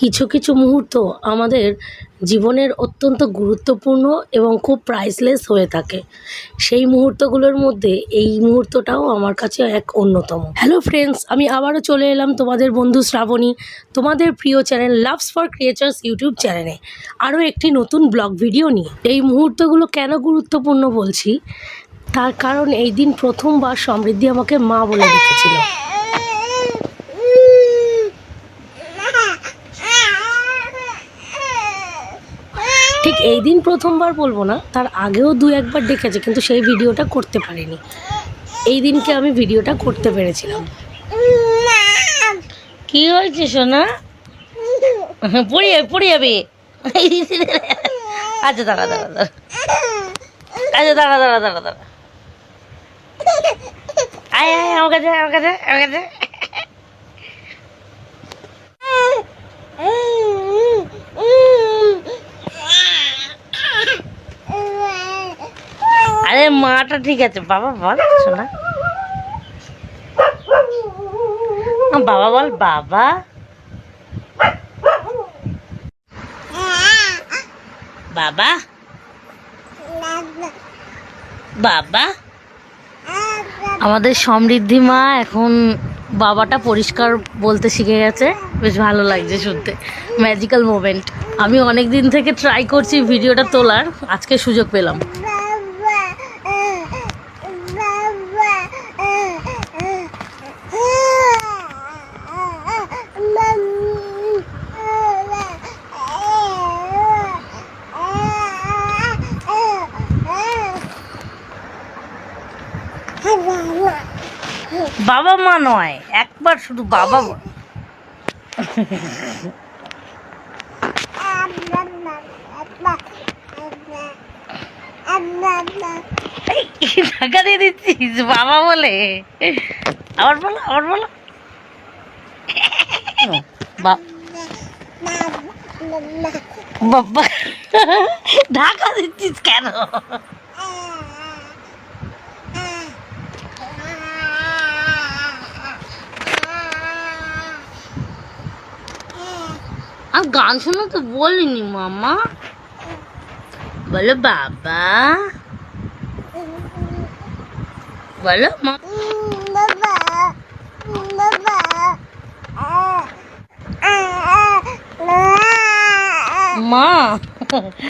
কিছু কিছু মুহূর্ত আমাদের জীবনের অত্যন্ত গুরুত্বপূর্ণ এবং খুব প্রাইসলেস হয়ে থাকে। সেই মুহূর্তগুলোর মধ্যে এই মুহূর্তটাও আমার কাছে এক অন্যতম। হ্যালো ফ্রেন্ডস আমি আবারও চলে এলাম তোমাদের বন্ধু শ্রাবণী, তোমাদের প্রিয় channel loves for creatures YouTube চ্যানেলে আরও একটি নতুন ব্লগ ভিডিও নিয়ে। এই মুহূর্তগুলো কেন গুরুত্বপূর্ণ বলছি? তার কারণ এই দিন প্রথমবার সমৃদ্ধি আমাকে মা বলে ডেকেছিল ঠিক এই দিন প্রথমবার বলব না, তার আগেও দু একবার ডেকেছে কিন্তু সেই ভিডিওটা করতে পারিনি। এই দিনকে আমি ভিডিওটা করতে পেরেছিলাম। কি হয়েছে, সোনা? পড়ে যাবে পড়ে যাবে আচ্ছা দাঁড়া দাঁড়া দাঁড়া। আচ্ছা দাঁড়া দাঁড়া দাঁড়া দাঁড়া। আয় আয় আমার কাছে আমার কাছে আমার কাছে মাটা ঠিক আছে, বাবা বল শোনা বাবা বল, বাবা। বাবা। বাবা। আমাদের সমৃদ্ধি মা এখন বাবাটা পরিষ্কার বলতে শিখে গেছে। বেশ ভালো লাগছে শুনতে। ম্যাজিক্যাল মোমেন্ট আমি অনেক দিন থেকে ট্রাই করছি ভিডিওটা তোলার। আজকে সুযোগ পেলাম। বাবা মা নয় একবার শুধু বাবা এই, টাকা দিয়ে দিচ্ছিস বাবা বলে। আবার বলো আবার বলো। ঢাকা দিচ্ছিস কেন? আর গান শোনা তো বলিনি মামা। বলো বাবা। বলো মা। মা।